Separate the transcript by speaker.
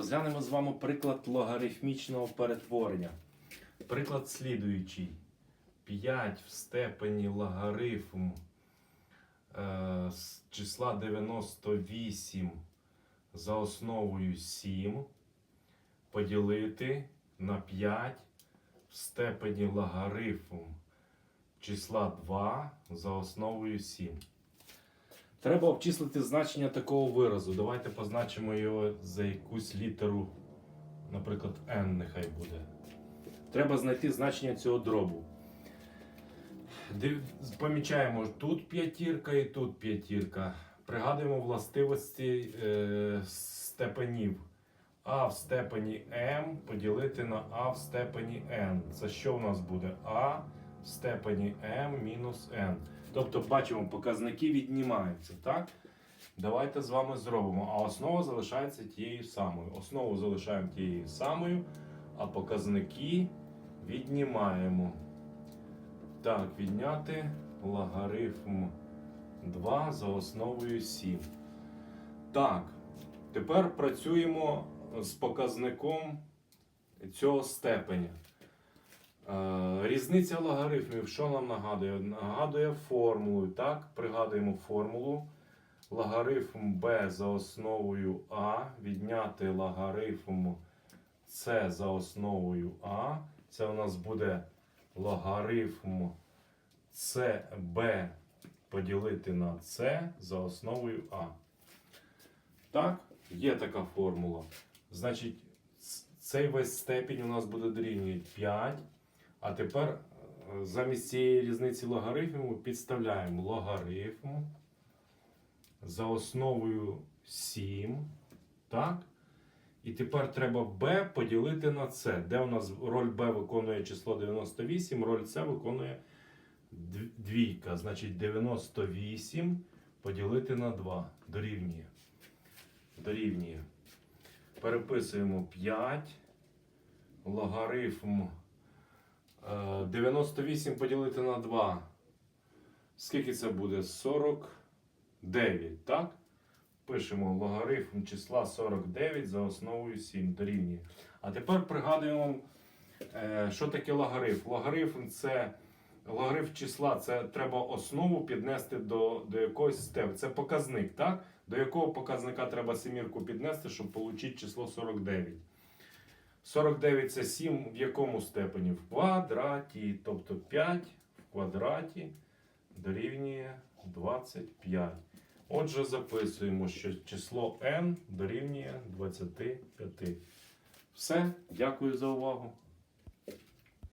Speaker 1: Розглянемо з вами приклад логарифмічного перетворення. Приклад слідуючий. 5 в степені логарифм е, з числа 98 за основою 7 поділити на 5 в степені логарифм числа 2 за основою 7. Треба обчислити значення такого виразу. Давайте позначимо його за якусь літеру, наприклад, n нехай буде. Треба знайти значення цього дробу. Помічаємо тут п'ятірка і тут п'ятірка. Пригадуємо властивості е, степенів. А в степені m поділити на А в степені n. Це що у нас буде? А степені m мінус n. Тобто, бачимо, показники віднімаються, так? Давайте з вами зробимо. А основа залишається тією самою. Основу залишаємо тією самою, а показники віднімаємо. Так, відняти логарифм 2 за основою 7. Так, тепер працюємо з показником цього степеня. Е, Різниця логарифмів, що нам нагадує? Нагадує формулу. Так, пригадуємо формулу. Логарифм b за основою А, відняти логарифм С за основою А. Це у нас буде логарифм CB поділити на С за основою А. Так, є така формула. Значить, цей весь степінь у нас буде дорівнює 5. А тепер е, замість цієї різниці логарифмів ми підставляємо логарифм за основою 7. Так? І тепер треба b поділити на c. Де у нас роль b виконує число 98, роль c виконує двійка. Значить 98 поділити на 2. Дорівнює. Дорівнює. Переписуємо 5. Логарифм 98 поділити на 2. Скільки це буде? 49, так? Пишемо логарифм числа 49 за основою 7 дорівнює. А тепер пригадуємо, е, що таке логарифм. Логарифм це логарифм числа, це треба основу піднести до, до якогось степу. Це показник, так? До якого показника треба семірку піднести, щоб отримати число 49. 49 це 7 в якому степені? В квадраті. Тобто 5 в квадраті дорівнює 25. Отже, записуємо, що число n дорівнює 25. Все, дякую за увагу.